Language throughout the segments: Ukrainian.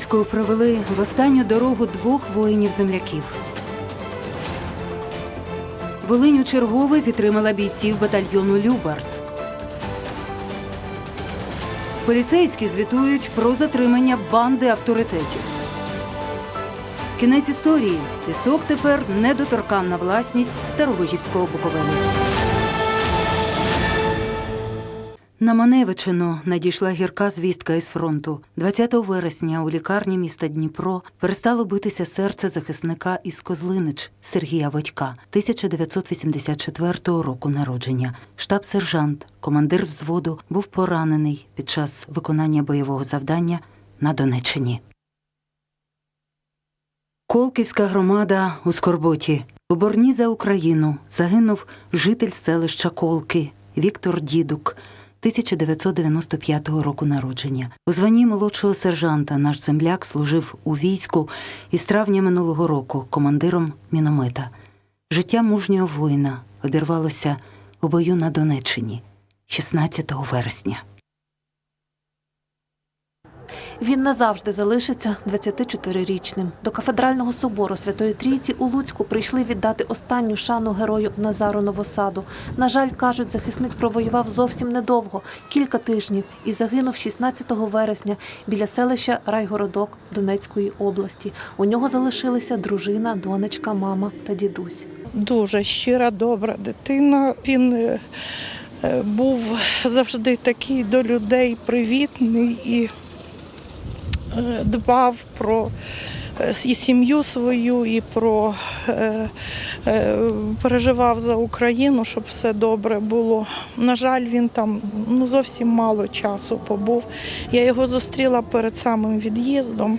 Луцьку провели в останню дорогу двох воїнів-земляків. Волинь у чергове підтримала бійців батальйону Любард. Поліцейські звітують про затримання банди авторитетів. Кінець історії. Пісок тепер недоторканна власність Старовижівського Буковини. На Маневичину надійшла гірка звістка із фронту. 20 вересня у лікарні міста Дніпро перестало битися серце захисника із Козлинич Сергія Водька, 1984 року народження. Штаб-сержант, командир взводу, був поранений під час виконання бойового завдання на Донеччині. Колківська громада у Скорботі. У борні за Україну загинув житель селища Колки Віктор Дідук. 1995 року народження. У званні молодшого сержанта наш земляк служив у війську із травня минулого року командиром міномета. Життя мужнього воїна обірвалося у бою на Донеччині 16 вересня. Він назавжди залишиться 24-річним. До кафедрального собору Святої Трійці у Луцьку прийшли віддати останню шану герою Назару Новосаду. На жаль, кажуть, захисник провоював зовсім недовго, кілька тижнів, і загинув 16 вересня біля селища Райгородок Донецької області. У нього залишилися дружина, донечка, мама та дідусь. Дуже щира, добра дитина. Він е, е, був завжди такий до людей привітний і дбав про е, і сім'ю свою, і про е, е, переживав за Україну, щоб все добре було. На жаль, він там ну, зовсім мало часу побув. Я його зустріла перед самим від'їздом.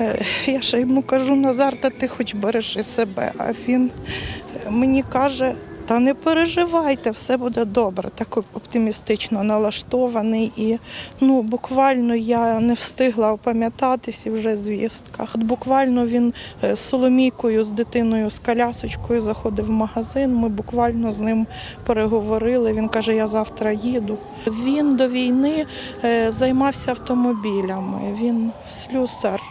Е, Я ще йому кажу, Назар, та ти хоч бережи себе. А він е, мені каже, та не переживайте, все буде добре. Так оптимістично налаштований. І ну, буквально я не встигла опам'ятатись і вже звістках. От буквально він е, з Соломійкою, з дитиною, з колясочкою заходив в магазин. Ми буквально з ним переговорили. Він каже, я завтра їду. Він до війни е, займався автомобілями. Він слюсар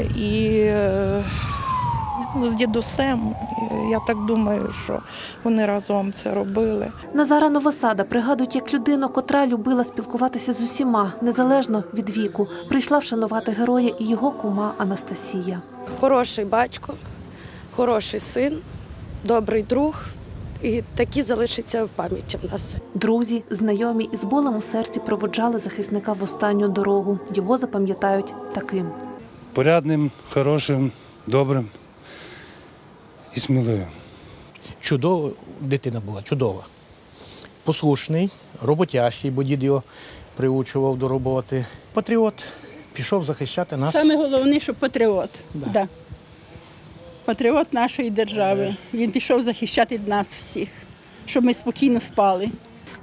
е, і з дідусем. Я так думаю, що вони разом це робили. Назара Новосада пригадують як людину, котра любила спілкуватися з усіма, незалежно від віку. Прийшла вшанувати героя і його кума Анастасія. хороший батько, хороший син, добрий друг. І такі залишаться в пам'яті в нас. Друзі, знайомі із болем у серці проводжали захисника в останню дорогу. Його запам'ятають таким. порядним, хорошим, добрим і сміливим. чудова дитина була, чудова. Послушний, роботящий, бо дід його приучував до роботи. Патріот пішов захищати нас. Саме головне, що патріот. Да. Да. Патріот нашої держави. Він пішов захищати нас всіх, щоб ми спокійно спали.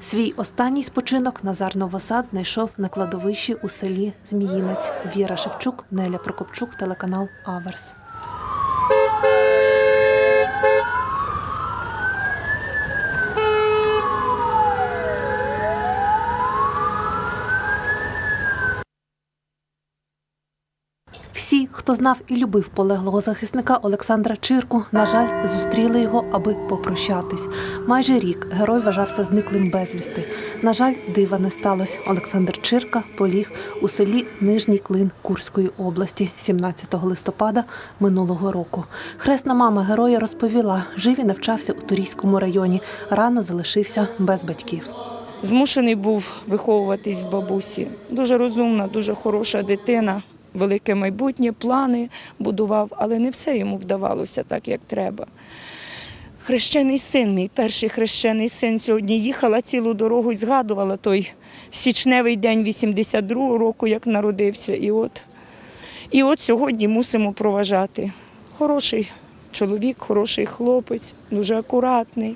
Свій останній спочинок Назар Новосад знайшов на кладовищі у селі Зміїнець. Віра Шевчук, Неля Прокопчук, телеканал Аверс. Всі, хто знав і любив полеглого захисника Олександра Чирку, на жаль, зустріли його, аби попрощатись. Майже рік герой вважався зниклим безвісти. На жаль, дива не сталося. Олександр Чирка поліг у селі Нижній Клин Курської області 17 листопада минулого року. Хресна мама героя розповіла, жив і навчався у Турійському районі. Рано залишився без батьків. Змушений був виховуватись в бабусі. Дуже розумна, дуже хороша дитина, велике майбутнє, плани будував, але не все йому вдавалося так, як треба. Хрещений син, мій перший хрещений син сьогодні їхала цілу дорогу і згадувала той січневий день 82-го року, як народився. І от, і от сьогодні мусимо проважати. Хороший чоловік, хороший хлопець, дуже акуратний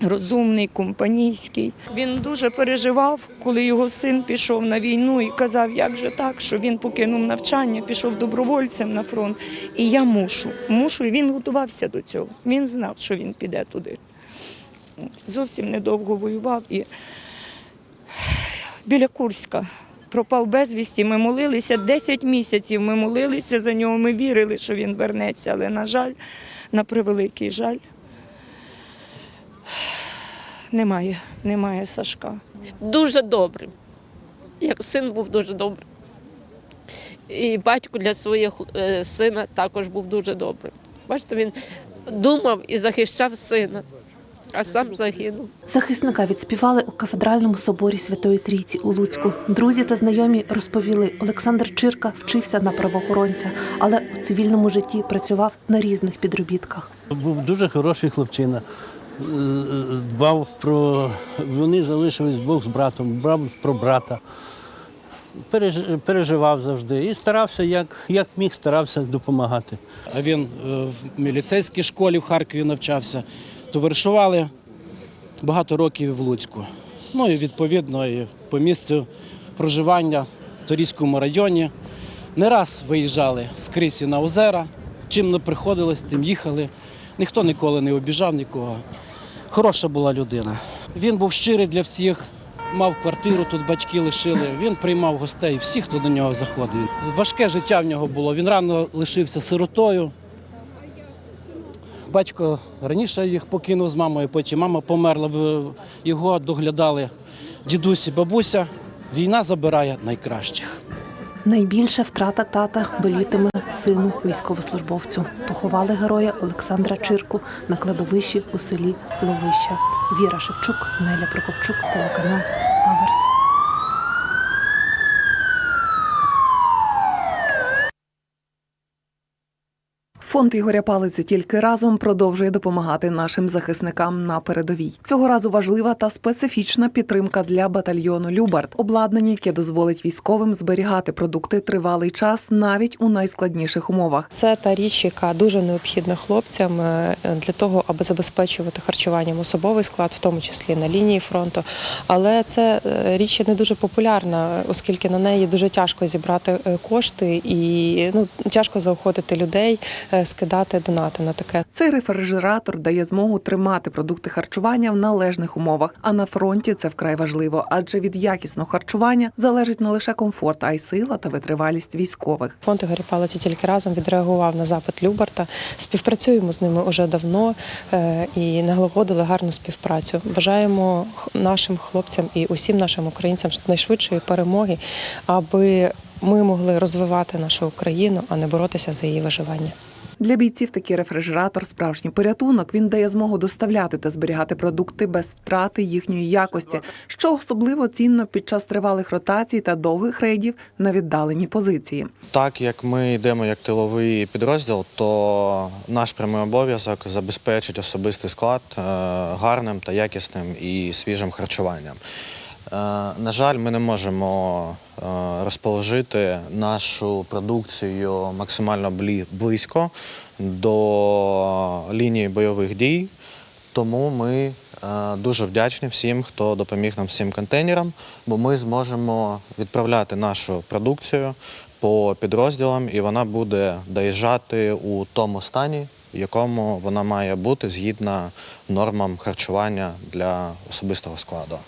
розумний, компанійський. Він дуже переживав, коли його син пішов на війну і казав, як же так, що він покинув навчання, пішов добровольцем на фронт. І я мушу, мушу. І він готувався до цього. Він знав, що він піде туди. Зовсім недовго воював і біля Курська пропав безвісті, ми молилися 10 місяців. Ми молилися за нього, ми вірили, що він вернеться. Але, на жаль, на превеликий жаль, немає, немає Сашка. дуже добрим. Як син був дуже добрим. І батько для свого е, сина також був дуже добрим. Бачите, він думав і захищав сина, а сам загинув. Захисника відспівали у кафедральному соборі Святої Трійці у Луцьку. Друзі та знайомі розповіли, Олександр Чирка вчився на правоохоронця, але у цивільному житті працював на різних підробітках. Був дуже хороший хлопчина. Дбав про. Вони залишились двох з братом, дбав про брата. Переживав завжди і старався, як, як міг, старався допомагати. А він е, в міліцейській школі в Харкові навчався. Товаришували багато років в Луцьку. Ну і відповідно і по місцю проживання в Торійському районі. Не раз виїжджали з Крисі на озера. Чим не приходилось, тим їхали. Ніхто ніколи не обіжав нікого. Хороша була людина. Він був щирий для всіх, мав квартиру, тут батьки лишили. Він приймав гостей, всіх, хто до нього заходив. Важке життя в нього було. Він рано лишився сиротою. Батько раніше їх покинув з мамою, потім мама померла. Його доглядали дідусь бабуся. Війна забирає найкращих. Найбільша втрата тата болітиме сину військовослужбовцю. Поховали героя Олександра Чирку на кладовищі у селі Ловища. Віра Шевчук, Неля Прокопчук, телеканал Аверс. Фонд Ігоря Палиці тільки разом продовжує допомагати нашим захисникам на передовій. Цього разу важлива та специфічна підтримка для батальйону Любард, обладнання, яке дозволить військовим зберігати продукти тривалий час навіть у найскладніших умовах. Це та річ, яка дуже необхідна хлопцям е, для того, аби забезпечувати харчуванням особовий склад, в тому числі на лінії фронту. Але це е, річ не дуже популярна, оскільки на неї дуже тяжко зібрати е, кошти і ну тяжко заохотити людей скидати донати на таке. Цей рефрижератор дає змогу тримати продукти харчування в належних умовах. А на фронті це вкрай важливо, адже від якісного харчування залежить не лише комфорт, а й сила та витривалість військових. Фонд Ігоря Палиці тільки разом відреагував на запит Любарта. Співпрацюємо з ними уже давно е, і налагодили гарну співпрацю. Бажаємо нашим хлопцям і усім нашим українцям найшвидшої перемоги, аби ми могли розвивати нашу Україну, а не боротися за її виживання. Для бійців такий рефрижератор справжній порятунок. Він дає змогу доставляти та зберігати продукти без втрати їхньої якості, що особливо цінно під час тривалих ротацій та довгих рейдів на віддалені позиції. Так як ми йдемо як тиловий підрозділ, то наш прямий обов'язок забезпечить особистий склад е, гарним та якісним і свіжим харчуванням. Е, На жаль, ми не можемо е, розположити нашу продукцію максимально близько до лінії бойових дій, тому ми е, дуже вдячні всім, хто допоміг нам з цим контейнером, бо ми зможемо відправляти нашу продукцію по підрозділам, і вона буде доїжджати у тому стані, в якому вона має бути згідно нормам харчування для особистого складу.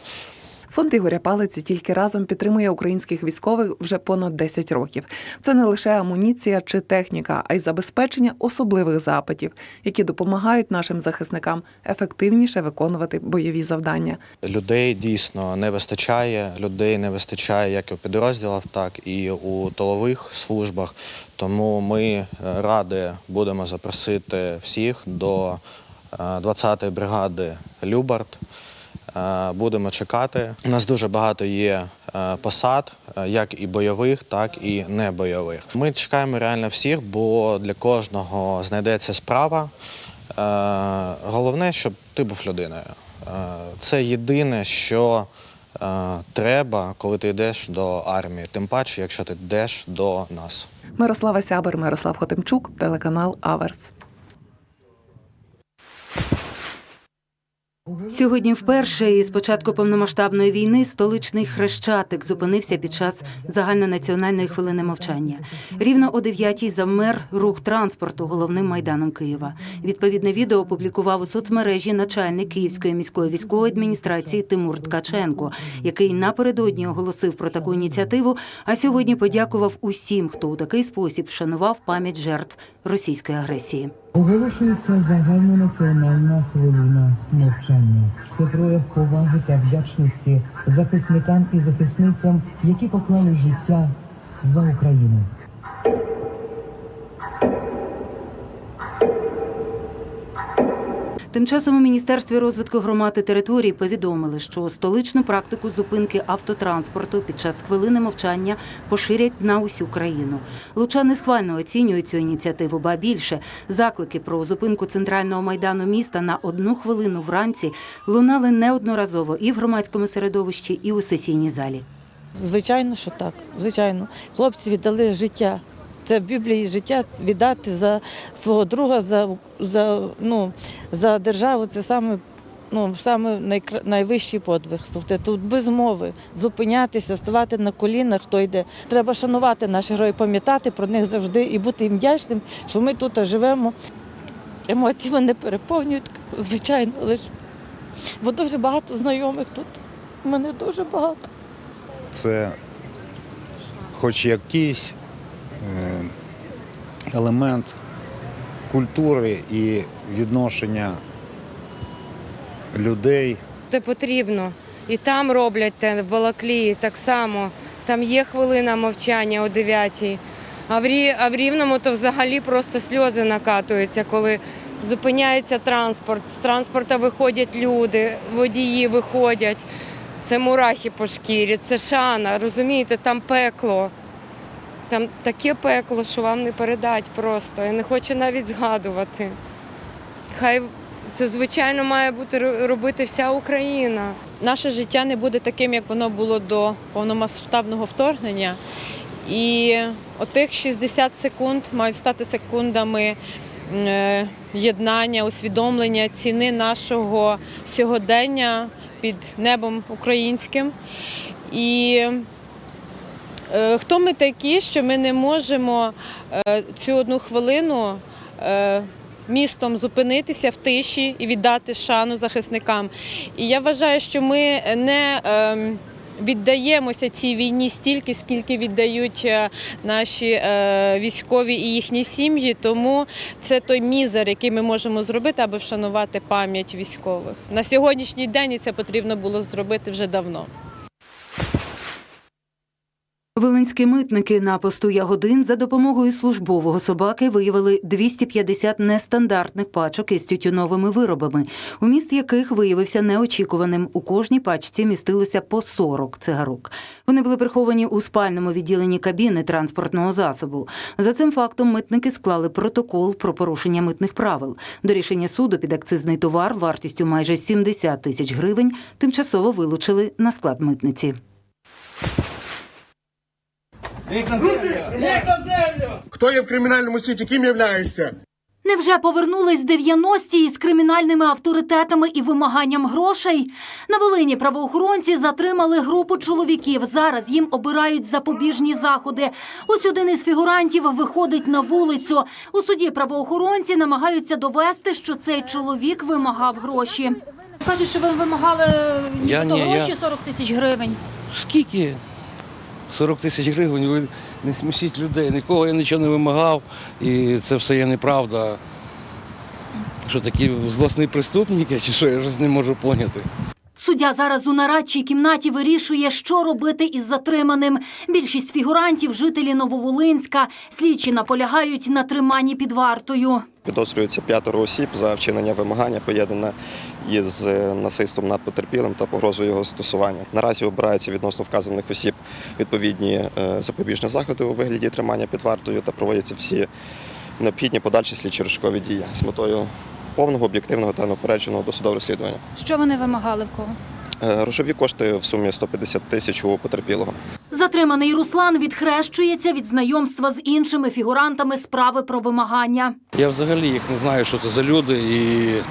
Фонд Ігоря Палиці тільки разом підтримує українських військових вже понад 10 років. Це не лише амуніція чи техніка, а й забезпечення особливих запитів, які допомагають нашим захисникам ефективніше виконувати бойові завдання. Людей дійсно не вистачає. Людей не вистачає як і у підрозділах, так і у тилових службах. Тому ми е, раді будемо запросити всіх до е, 20-ї бригади Любард. Е, Будемо чекати. У нас дуже багато є е, посад, е, як і бойових, так і небойових. Ми чекаємо реально всіх, бо для кожного знайдеться справа. Головне, щоб ти був людиною. Це єдине, що треба, коли ти йдеш до армії. Тим паче, якщо ти йдеш до нас. Мирослава Сябер, Мирослав Хотимчук, телеканал Аверс. Сьогодні вперше із початку повномасштабної війни столичний хрещатик зупинився під час загальнонаціональної хвилини мовчання. Рівно о 9-й завмер рух транспорту головним майданом Києва. Відповідне відео опублікував у соцмережі начальник Київської міської військової адміністрації Тимур Ткаченко, який напередодні оголосив про таку ініціативу, а сьогодні подякував усім, хто у такий спосіб вшанував пам'ять жертв російської агресії. Оголошується загальнонаціональна хвилина мовчання. Це прояв поваги та вдячності захисникам і захисницям, які поклали життя за Україну. Тим часом у Міністерстві розвитку громад і територій повідомили, що столичну практику зупинки автотранспорту під час хвилини мовчання поширять на усю країну. Лучани схвально оцінюють цю ініціативу, ба більше заклики про зупинку центрального майдану міста на одну хвилину вранці лунали неодноразово і в громадському середовищі, і у сесійній залі. Звичайно, що так. Звичайно, хлопці віддали життя. Це в Біблії життя віддати за свого друга, за, за, ну, за державу. Це саме, ну, саме найкра- найвищий подвиг. Слухайте, тут без мови зупинятися, ставати на колінах, хто йде. Треба шанувати наших героїв, пам'ятати про них завжди і бути їм вдячним, що ми тут живемо. Емоції мене переповнюють, звичайно, лише. Бо дуже багато знайомих тут. У мене дуже багато. це хоч якийсь елемент культури і відношення людей Це потрібно. І там роблять те, в Балаклії так само. Там є хвилина мовчання о 9 А в, Рі, а в Рівному то взагалі просто сльози накатуються, коли зупиняється транспорт, з транспорта виходять люди, водії виходять. Це мурахи по шкірі, це шана, розумієте, там пекло. Там таке пекло, що вам не передать просто. Я не хочу навіть згадувати. Хай це, звичайно, має бути робити вся Україна. наше життя не буде таким, як воно було до повномасштабного вторгнення. І отих 60 секунд мають стати секундами е, єднання, усвідомлення ціни нашого сьогодення під небом українським. І хто ми такі, що ми не можемо е, цю одну хвилину е, містом зупинитися в тиші і віддати шану захисникам. І я вважаю, що ми не ем, віддаємося цій війні стільки, скільки віддають е, наші е, військові і їхні сім'ї. Тому це той мізер, який ми можемо зробити, аби вшанувати пам'ять військових. На сьогоднішній день це потрібно було зробити вже давно. Волинські митники на посту Ягодин за допомогою службового собаки виявили 250 нестандартних пачок із тютюновими виробами, уміст яких виявився неочікуваним. У кожній пачці містилося по 40 цигарок. Вони були приховані у спальному відділенні кабіни транспортного засобу. За цим фактом митники склали протокол про порушення митних правил. До рішення суду під акцизний товар вартістю майже 70 тисяч гривень тимчасово вилучили на склад митниці. Хто є в кримінальному світі? Ким являєшся? Невже повернулись 90-ті із кримінальними авторитетами і вимаганням грошей? На Волині правоохоронці затримали групу чоловіків. Зараз їм обирають запобіжні заходи. Ось один із фігурантів виходить на вулицю. У суді правоохоронці намагаються довести, що цей чоловік вимагав гроші. Кажуть, що ви вимагали Я ні, я- гроші 40 тисяч гривень. Скільки? 40 тисяч гривень, ви не смішіть людей, нікого я нічого не вимагав, і це все є неправда. Що такі злосні преступники, чи що, я вже не можу поняти. Суддя зараз у нарадчій кімнаті вирішує, що робити із затриманим. Більшість фігурантів – жителі Нововолинська. Слідчі наполягають на триманні під вартою. Підозрюється п'ятеро осіб за вчинення вимагання, поєднане із е, насильством над потерпілим та погрозою його стосування. Наразі обираються відносно вказаних осіб відповідні е, запобіжні заходи у вигляді тримання під вартою та проводяться всі необхідні подальші слідчі розшукові дії з метою повного, об'єктивного та неупередженого досудового розслідування. Що вони вимагали в кого? Е, Грошові кошти в сумі 150 тисяч у потерпілого. Затриманий Руслан відхрещується від знайомства з іншими фігурантами справи про вимагання. Я взагалі їх не знаю, що це за люди, і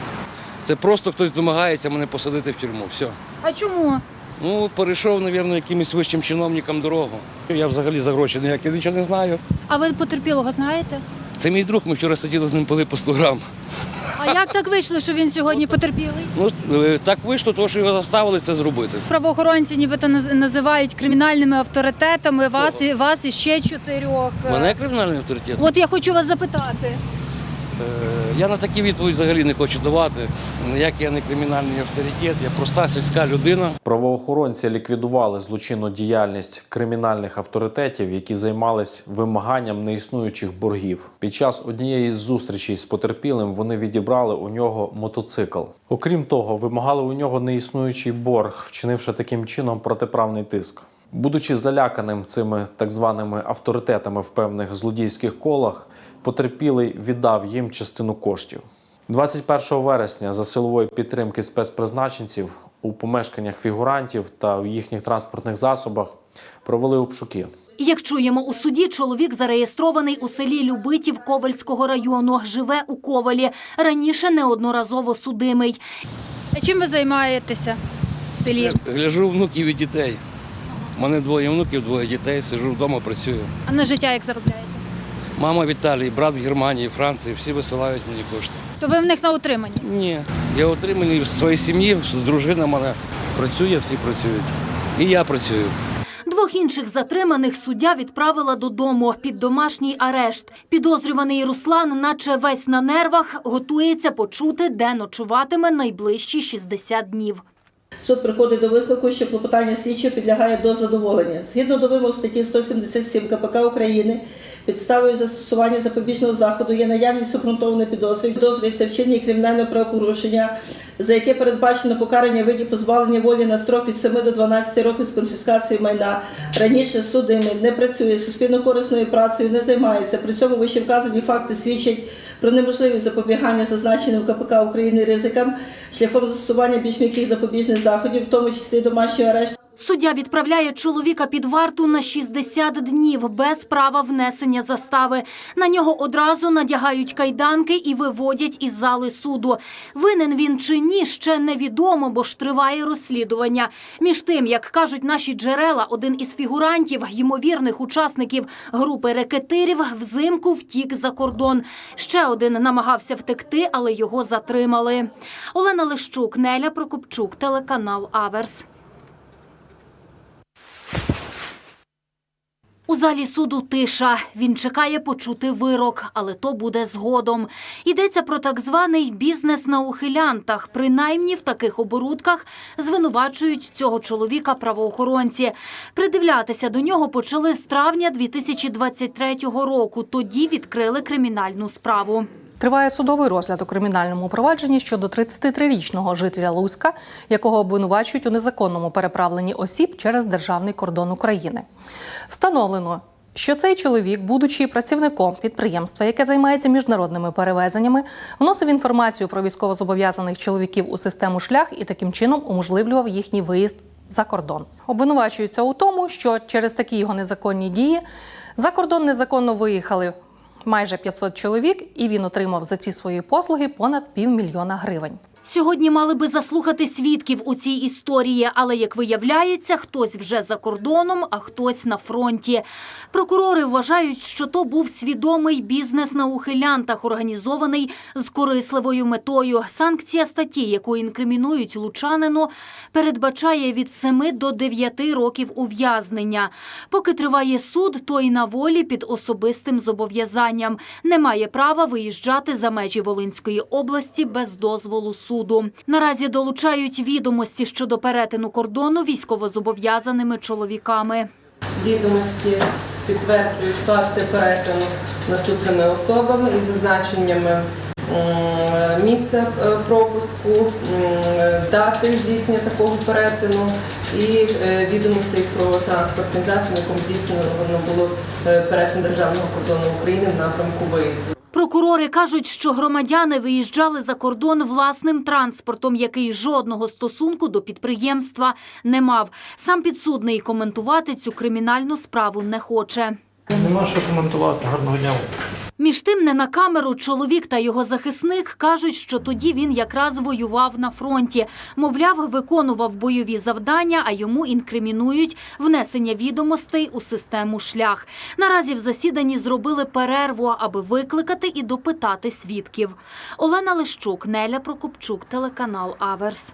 Це просто хтось домагається мене посадити в тюрму. Все. А чому? Ну, перейшов, мабуть, якимось вищим чиновникам дорогу. Я взагалі за гроші ніякі нічого не знаю. А ви потерпілого знаєте? Це мій друг, ми вчора сиділи з ним пили по 100 грам. А як так вийшло, що він сьогодні потерпілий? Ну, е, так вийшло, тому що його заставили це зробити. Правоохоронці нібито наз- називають кримінальними авторитетами вас і вас і ще чотирьох. Мене кримінальний авторитет. От я хочу вас запитати. Е, Я на такі відповідь взагалі не хочу давати. Ніякий я не кримінальний авторитет, я проста сільська людина. Правоохоронці ліквідували злочинну діяльність кримінальних авторитетів, які займались вимаганням неіснуючих боргів. Під час однієї з зустрічей з потерпілим вони відібрали у нього мотоцикл. Окрім того, вимагали у нього неіснуючий борг, вчинивши таким чином протиправний тиск. Будучи заляканим цими так званими авторитетами в певних злодійських колах, потерпілий віддав їм частину коштів. 21 вересня за силової підтримки спецпризначенців у помешканнях фігурантів та в їхніх транспортних засобах провели обшуки. Як чуємо у суді, чоловік зареєстрований у селі Любитів Ковальського району. Живе у Ковалі. Раніше неодноразово судимий. А чим ви займаєтеся в селі? Гляжу внуків і дітей. У мене двоє внуків, двоє дітей, сижу вдома, працюю. А на життя як заробляєте? Мама в Італії, брат в Германії, Франції, всі висилають мені кошти. То ви в них на утриманні? Ні. Я отриманий в своїй сім'ї, з дружина мене працює, всі працюють. І я працюю. Двох інших затриманих суддя відправила додому під домашній арешт. Підозрюваний Руслан, наче весь на нервах, готується почути, де ночуватиме найближчі 60 днів. Суд приходить до висновку, що клопотання слідчого підлягає до задоволення. Згідно до вимог статті 177 КПК України, підставою застосування запобіжного заходу є наявність обґрунтованої підозри. Підозрюється вчинення кримінального правопорушення, за яке передбачено покарання виді позбавлення волі на строк від 7 до 12 років з конфіскації майна. Раніше судимий не працює, суспільно-корисною працею не займається. При цьому вище вказані факти свідчать про неможливість запобігання зазначеним КПК України ризикам шляхом застосування більш м'яких запобіжних заходів, в тому числі домашнього арешту. Суддя відправляє чоловіка під варту на 60 днів без права внесення застави. На нього одразу надягають кайданки і виводять із зали суду. Винен він чи ні, ще невідомо, бо ж триває розслідування. Між тим, як кажуть наші джерела, один із фігурантів, ймовірних учасників групи рекетирів, взимку втік за кордон. Ще один намагався втекти, але його затримали. Олена Лищук, Неля Прокопчук, телеканал Аверс. У залі суду тиша. Він чекає почути вирок, але то буде згодом. Йдеться про так званий бізнес на ухилянтах. Принаймні в таких оборудках звинувачують цього чоловіка правоохоронці. Придивлятися до нього почали з травня 2023 року. Тоді відкрили кримінальну справу. Триває судовий розгляд у кримінальному провадженні щодо 33-річного жителя Луцька, якого обвинувачують у незаконному переправленні осіб через державний кордон України. Встановлено, що цей чоловік, будучи працівником підприємства, яке займається міжнародними перевезеннями, вносив інформацію про військовозобов'язаних чоловіків у систему шлях і таким чином уможливлював їхній виїзд за кордон. Обвинувачується у тому, що через такі його незаконні дії за кордон незаконно виїхали майже 500 чоловік, і він отримав за ці свої послуги понад півмільйона гривень. Сьогодні мали би заслухати свідків у цій історії, але, як виявляється, хтось вже за кордоном, а хтось на фронті. Прокурори вважають, що то був свідомий бізнес на ухилянтах, організований з корисливою метою. Санкція статті, яку інкримінують лучанину, передбачає від 7 до 9 років ув'язнення. Поки триває суд, той на волі під особистим зобов'язанням. Не має права виїжджати за межі Волинської області без дозволу суду. Наразі долучають відомості щодо перетину кордону військовозобов'язаними чоловіками. Відомості підтверджують факти перетину наступними особами із зазначеннями місця е, пропуску, дати здійснення такого перетину і е, відомостей про транспортний засіб, якому здійснено було е, перетин державного кордону України в напрямку виїзду. Прокурори кажуть, що громадяни виїжджали за кордон власним транспортом, який жодного стосунку до підприємства не мав. Сам підсудний коментувати цю кримінальну справу не хоче. Нема що коментувати. Гарного дня. Між тим, не на камеру чоловік та його захисник кажуть, що тоді він якраз воював на фронті. Мовляв, виконував бойові завдання, а йому інкримінують внесення відомостей у систему шлях. Наразі в засіданні зробили перерву, аби викликати і допитати свідків. Олена Лищук, Неля Прокопчук, телеканал Аверс.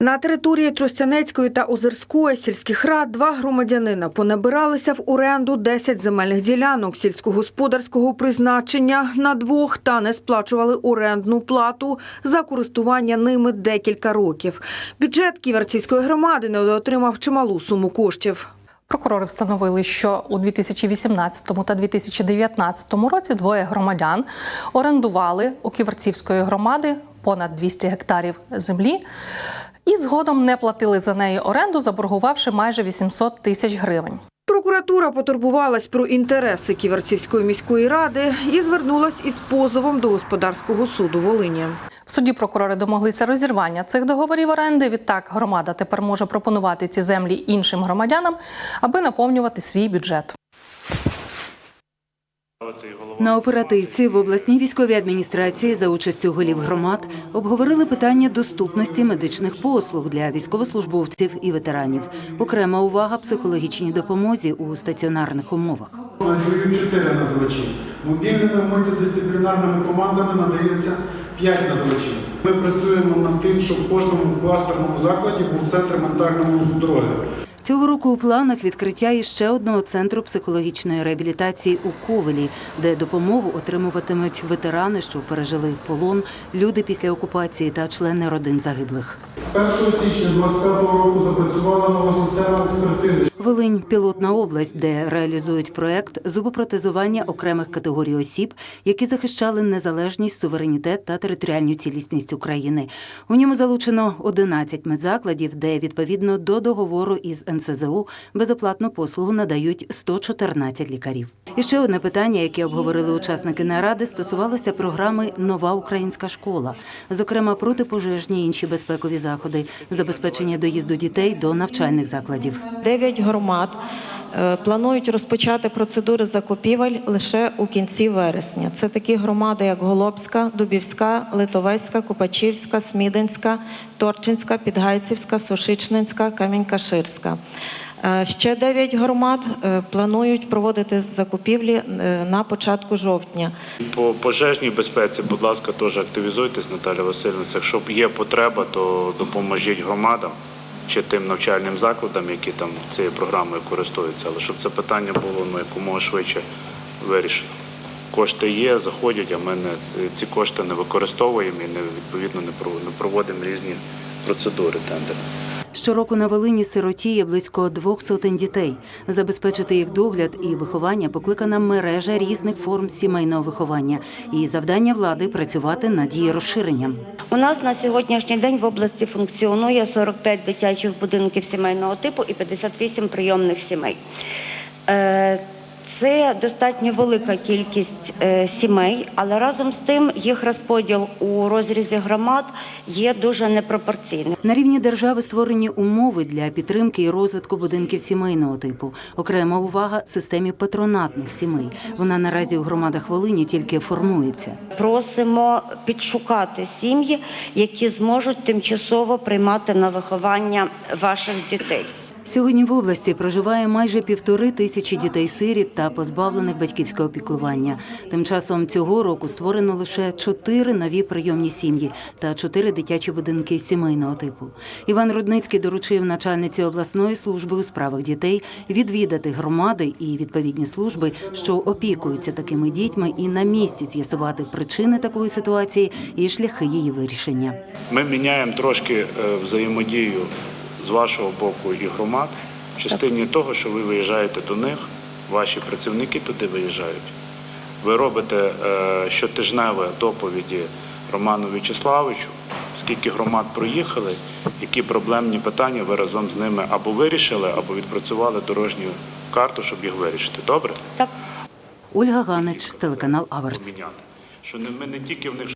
На території Тростянецької та Озерської сільських рад два громадянина понабиралися в оренду 10 земельних ділянок сільськогосподарського призначення на двох та не сплачували орендну плату за користування ними декілька років. Бюджет Ківерцівської громади не отримав чималу суму коштів. Прокурори встановили, що у 2018 та 2019 році двоє громадян орендували у Ківерцівської громади понад 200 гектарів землі і згодом не платили за неї оренду, заборгувавши майже 800 тисяч гривень. Прокуратура потурбувалась про інтереси Ківерцівської міської ради і звернулась із позовом до господарського суду Волині. В суді прокурори домоглися розірвання цих договорів оренди. Відтак громада тепер може пропонувати ці землі іншим громадянам, аби наповнювати свій бюджет. На оперативці в обласній військовій адміністрації за участю голів громад обговорили питання доступності медичних послуг для військовослужбовців і ветеранів. Окрема увага психологічній допомозі у стаціонарних умовах. Надають 4 надавачі. Мобільними мультидисциплінарними командами надається 5 надавачів. Ми працюємо над тим, щоб в кожному кластерному закладі був центр ментального здоров'я. Цього року у планах відкриття іще одного центру психологічної реабілітації у Ковелі, де допомогу отримуватимуть ветерани, що пережили полон, люди після окупації та члени родин загиблих. З 1 січня 2025 року запрацювала нова система експертизи. Волинь пілотна область, де реалізують проект зубопротезування окремих категорій осіб, які захищали незалежність, суверенітет та територіальну цілісність України. У ньому залучено 11 медзакладів, де відповідно до договору із НСЗУ безоплатну послугу надають 114 лікарів. І ще одне питання, яке обговорили учасники наради, стосувалося програми Нова українська школа, зокрема протипожежні і інші безпекові заходи, забезпечення доїзду дітей до навчальних закладів. Дев'ять громад е, планують розпочати процедури закупівель лише у кінці вересня. Це такі громади, як Голобська, Дубівська, Литовецька, Купачівська, Смідинська, Торчинська, Підгайцівська, Сушичненська, Камінь-Каширська. Е, Ще дев'ять громад е, планують проводити закупівлі е, на початку жовтня. По пожежній безпеці, будь ласка, теж активізуйтесь, Наталя Васильівна. Якщо є потреба, то допоможіть громадам чи тим навчальним закладам, які там цією програмою користуються, але щоб це питання було ну, якомога швидше вирішено. Кошти є, заходять, а ми не, ці кошти не використовуємо і не, відповідно не проводимо, різні процедури тендери. Щороку на Волині сиротіє близько двох сотень дітей. Забезпечити їх догляд і виховання покликана мережа різних форм сімейного виховання. І завдання влади працювати над її розширенням. У нас на сьогоднішній день в області функціонує 45 дитячих будинків сімейного типу і 58 прийомних сімей. Це достатньо велика кількість е, сімей, але разом з тим їх розподіл у розрізі громад є дуже непропорційним. На рівні держави створені умови для підтримки і розвитку будинків сімейного типу. Окрема увага системі патронатних сімей. Вона наразі у громадах Волині тільки формується. Просимо підшукати сім'ї, які зможуть тимчасово приймати на виховання ваших дітей. Сьогодні в області проживає майже півтори тисячі дітей-сиріт та позбавлених батьківського піклування. Тим часом цього року створено лише чотири нові прийомні сім'ї та чотири дитячі будинки сімейного типу. Іван Рудницький доручив начальниці обласної служби у справах дітей відвідати громади і відповідні служби, що опікуються такими дітьми, і на місці з'ясувати причини такої ситуації і шляхи її вирішення. Ми міняємо трошки е, взаємодію з вашого боку і громад в частині того, що ви виїжджаєте до них, ваші працівники туди виїжджають. Ви робите е, щотижневі доповіді Роману В'ячеславовичу, скільки громад проїхали, які проблемні питання ви разом з ними або вирішили, або відпрацювали дорожню карту, щоб їх вирішити. Добре? Так. Ольга Ганич, телеканал Аверс. Що не, ми не тільки в них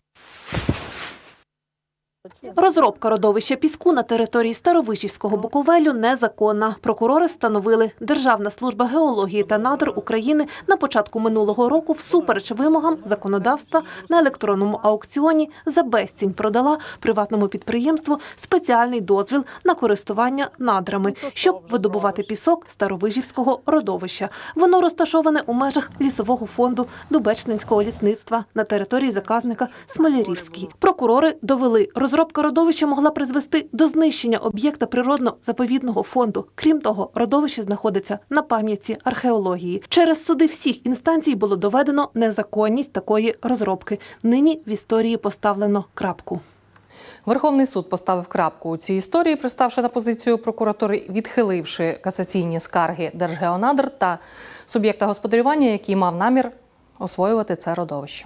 Розробка родовища піску на території Старовижівського Буковелю незаконна. Прокурори встановили, Державна служба геології та надр України на початку минулого року всупереч вимогам законодавства на електронному аукціоні за безцінь продала приватному підприємству спеціальний дозвіл на користування надрами, щоб видобувати пісок Старовижівського родовища. Воно розташоване у межах лісового фонду Дубечнинського лісництва на території заказника Смолярівський. Прокурори довели, розробка родовища могла призвести до знищення об'єкта природно-заповідного фонду. Крім того, родовище знаходиться на пам'ятці археології. Через суди всіх інстанцій було доведено незаконність такої розробки. Нині в історії поставлено крапку. Верховний суд поставив крапку у цій історії, приставши на позицію прокуратури, відхиливши касаційні скарги Держгеонадр та суб'єкта господарювання, який мав намір освоювати це родовище.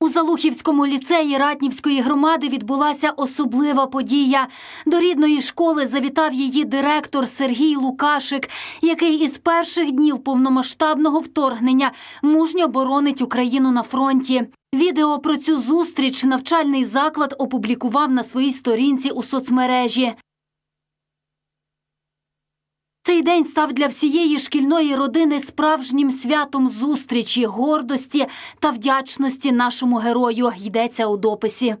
У Залухівському ліцеї Ратнівської громади відбулася особлива подія. До рідної школи завітав її директор Сергій Лукашик, який із перших днів повномасштабного вторгнення мужньо боронить Україну на фронті. Відео про цю зустріч навчальний заклад опублікував на своїй сторінці у соцмережі. Цей день став для всієї шкільної родини справжнім святом зустрічі, гордості та вдячності нашому герою. Йдеться у дописі.